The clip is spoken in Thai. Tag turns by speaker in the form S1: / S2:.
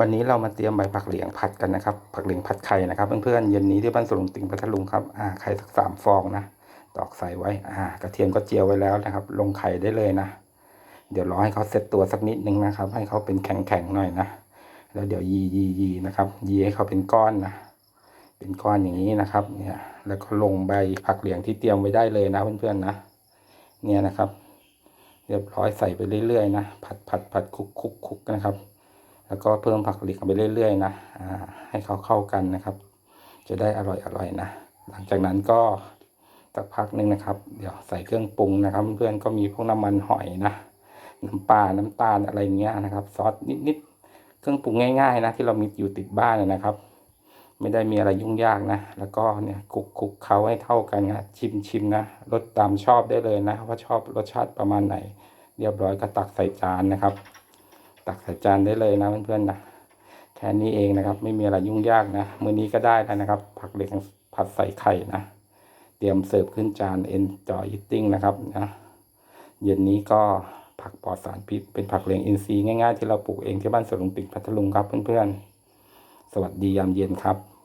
S1: วันนี้เรามาเตรียมใบผักเหลียงผัดกันนะครับ ผักเหลียงผัดไข่นะครับ เพื่อนๆเย็นนี้ที่บ้านสวนลุงติงพัทลุงครับอ่าไข่สักสามฟองนะตอกใส่ไว้อ่ากระเทียมก็เจียวไว้แล้วนะครับ ลงไข่ได้เลยนะเดี๋ยวรอให้เขาเซตตัวสักนิดนึงนะครับ ให้เขาเป็นแข็งๆหน่อยนะแล้วเดี๋ยวยียียีนะครับยีให้เขาเป็นก้อนนะเป็นก้อนอย่างนี้นะครับ เนี่ย แล้วก็ลงใบผักเหลียงที่เตรียมไว้ได้เลยนะเพื่อนๆนะเนี่ยนะครับ เรียบร้อยใส่ไปเรื่อยๆนะผัดผัดผัดคลุกคลุกคลุกนะครับ แล้วก็เพิ่มผักหลียงไปเรื่อย ๆ นะให้เขาเข้ากันนะครับ จะได้อร่อยอร่อยนะ หลังจากนั้นก็สักพักหนึ่งนะครับ เดี๋ยวใส่เครื่องปรุงนะครับ เพื่อนๆก็มีพวกน้ำมันหอยนะน้ำปลาน้ำตาลอะไรเงี้ยนะครับ ซอสนิดๆเครื่องปรุงง่าย ๆ นะ ที่เรามีอยู่ติดบ้านนะครับ ไม่ได้มีอะไรยุ่งยากนะ แล้วก็เนี่ยคลุกคลุกเขาให้เท่ากันนะชิมชิมนะรสตามชอบได้เลยนะว่าชอบรสชาติประมาณไหน เรียบร้อยก็ตักใส่จานนะครับ ตักใส่จานได้เลยนะเพื่อนๆนะแค่นี้เองนะครับ ไม่มีอะไรยุ่งยากนะมื้อนี้ก็ได้แล้วนะครับ ผักเหล็กผัดใส่ไข่นะ เตรียมเสิร์ฟขึ้นจาน enjoy eating นะครับนะเย็นนี้ก็ผักปลอดสารพิษเป็นผักเหลียงอินทรีย์ง่ายๆที่เราปลูกเองที่บ้านสวนลุงติ่งพัทลุงครับเพื่อนๆ สวัสดียามเย็นครับ